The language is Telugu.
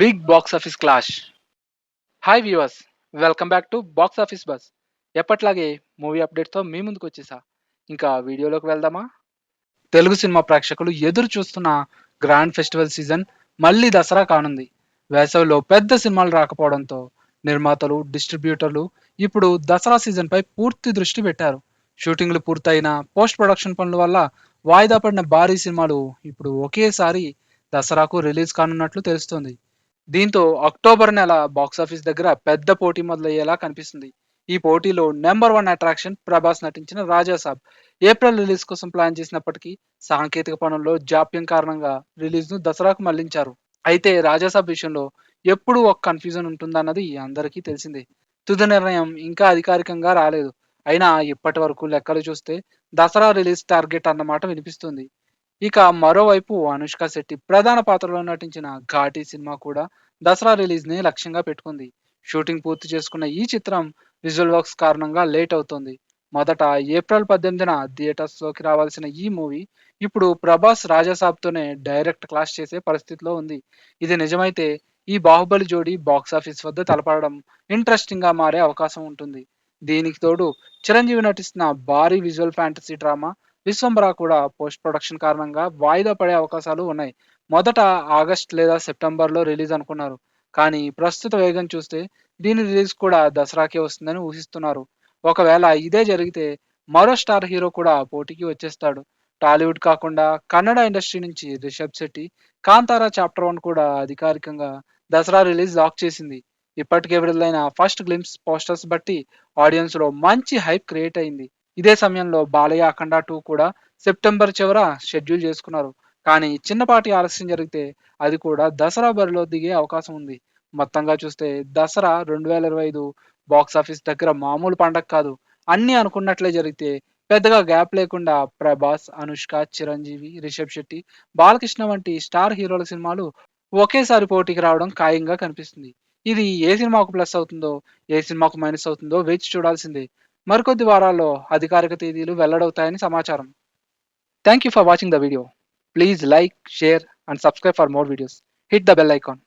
Big box office clash hi viewers welcome back to box office bus ఎప్పట్లాగే మూవీ అప్డేట్తో మీ ముందుకు వచ్చేసా. ఇంకా వీడియోలోకి వెళ్దామా? తెలుగు సినిమా ప్రేక్షకులు ఎదురు చూస్తున్న గ్రాండ్ ఫెస్టివల్ సీజన్ మళ్ళీ దసరా కానుంది. వేసవిలో పెద్ద సినిమాలు రాకపోవడంతో నిర్మాతలు డిస్ట్రిబ్యూటర్లు ఇప్పుడు దసరా సీజన్పై పూర్తి దృష్టి పెట్టారు. షూటింగ్లు పూర్తయిన పోస్ట్ ప్రొడక్షన్ పనుల వల్ల వాయిదా పడిన భారీ సినిమాలు ఇప్పుడు ఒకేసారి దసరాకు రిలీజ్ కానున్నట్లు తెలుస్తోంది. దీంతో అక్టోబర్ నెల బాక్సాఫీస్ దగ్గర పెద్ద పోటీ మొదలయ్యేలా కనిపిస్తుంది. ఈ పోటీలో నెంబర్ వన్ అట్రాక్షన్ ప్రభాస్ నటించిన రాజాసాబ్ ఏప్రిల్ రిలీజ్ కోసం ప్లాన్ చేసినప్పటికీ సాంకేతిక పనుల్లో జాప్యం కారణంగా రిలీజ్ను దసరాకు మళ్ళించారు. అయితే రాజాసాబ్ విషయంలో ఎప్పుడు ఒక కన్ఫ్యూజన్ ఉంటుందన్నది అందరికీ తెలిసిందే. తుది నిర్ణయం ఇంకా అధికారికంగా రాలేదు. అయినా ఇప్పటి వరకు లెక్కలు చూస్తే దసరా రిలీజ్ టార్గెట్ అన్నమాట వినిపిస్తుంది. ఇక మరోవైపు అనుష్క శెట్టి ప్రధాన పాత్రలో నటించిన ఘాటి సినిమా కూడా దసరా రిలీజ్ని లక్ష్యంగా పెట్టుకుంది. షూటింగ్ పూర్తి చేసుకున్న ఈ చిత్రం విజువల్ వర్క్స్ కారణంగా లేట్ అవుతోంది. మొదట ఏప్రిల్ పద్దెనిమిదిన థియేటర్స్లోకి రావాల్సిన ఈ మూవీ ఇప్పుడు ప్రభాస్ రాజాసాబ్తోనే డైరెక్ట్ క్లాష్ చేసే పరిస్థితిలో ఉంది. ఇది నిజమైతే ఈ బాహుబలి జోడీ బాక్స్ ఆఫీస్ వద్ద తలపడడం ఇంట్రెస్టింగ్గా మారే అవకాశం ఉంటుంది. దీనికి తోడు చిరంజీవి నటిస్తున్న భారీ విజువల్ ఫ్యాంటసీ డ్రామా విశ్వంబర కూడా పోస్ట్ ప్రొడక్షన్ కారణంగా వాయిదా పడే అవకాశాలు ఉన్నాయి. మొదట ఆగస్ట్ లేదా సెప్టెంబర్లో రిలీజ్ అనుకున్నారు. కానీ ప్రస్తుత వేగం చూస్తే దీని రిలీజ్ కూడా దసరాకే వస్తుందని ఊహిస్తున్నారు. ఒకవేళ ఇదే జరిగితే మరో స్టార్ హీరో కూడా పోటీకి వచ్చేస్తాడు. టాలీవుడ్ కాకుండా కన్నడ ఇండస్ట్రీ నుంచి రిషబ్ శెట్టి కాంతారా చాప్టర్ వన్ కూడా అధికారికంగా దసరా రిలీజ్ లాక్ చేసింది. ఇప్పటికే విడుదలైన ఫస్ట్ గ్లిమ్స్ పోస్టర్స్ బట్టి ఆడియన్స్లో మంచి హైప్ క్రియేట్ అయింది. ఇదే సమయంలో బాలయ్య అఖండ టూ కూడా సెప్టెంబర్ చివర షెడ్యూల్ చేసుకున్నారు. కానీ చిన్నపాటి ఆలస్యం జరిగితే అది కూడా దసరా బరిలో దిగే అవకాశం ఉంది. మొత్తంగా చూస్తే దసరా రెండు వేల ఇరవై ఐదు బాక్స్ ఆఫీస్ దగ్గర మామూలు పండగ కాదు. అన్ని అనుకున్నట్లే జరిగితే పెద్దగా గ్యాప్ లేకుండా ప్రభాస్ అనుష్క చిరంజీవి రిషబ్ శెట్టి బాలకృష్ణ వంటి స్టార్ హీరోల సినిమాలు ఒకేసారి పోటీకి రావడం ఖాయంగా కనిపిస్తుంది. ఇది ఏ సినిమాకు ప్లస్ అవుతుందో ఏ సినిమాకు మైనస్ అవుతుందో వేచి చూడాల్సిందే. మరికొద్ది వారాల్లో అధికారిక తేదీలు వెల్లడవుతాయని సమాచారం. Thank you for watching the video please like share and subscribe for more videos hit the bell icon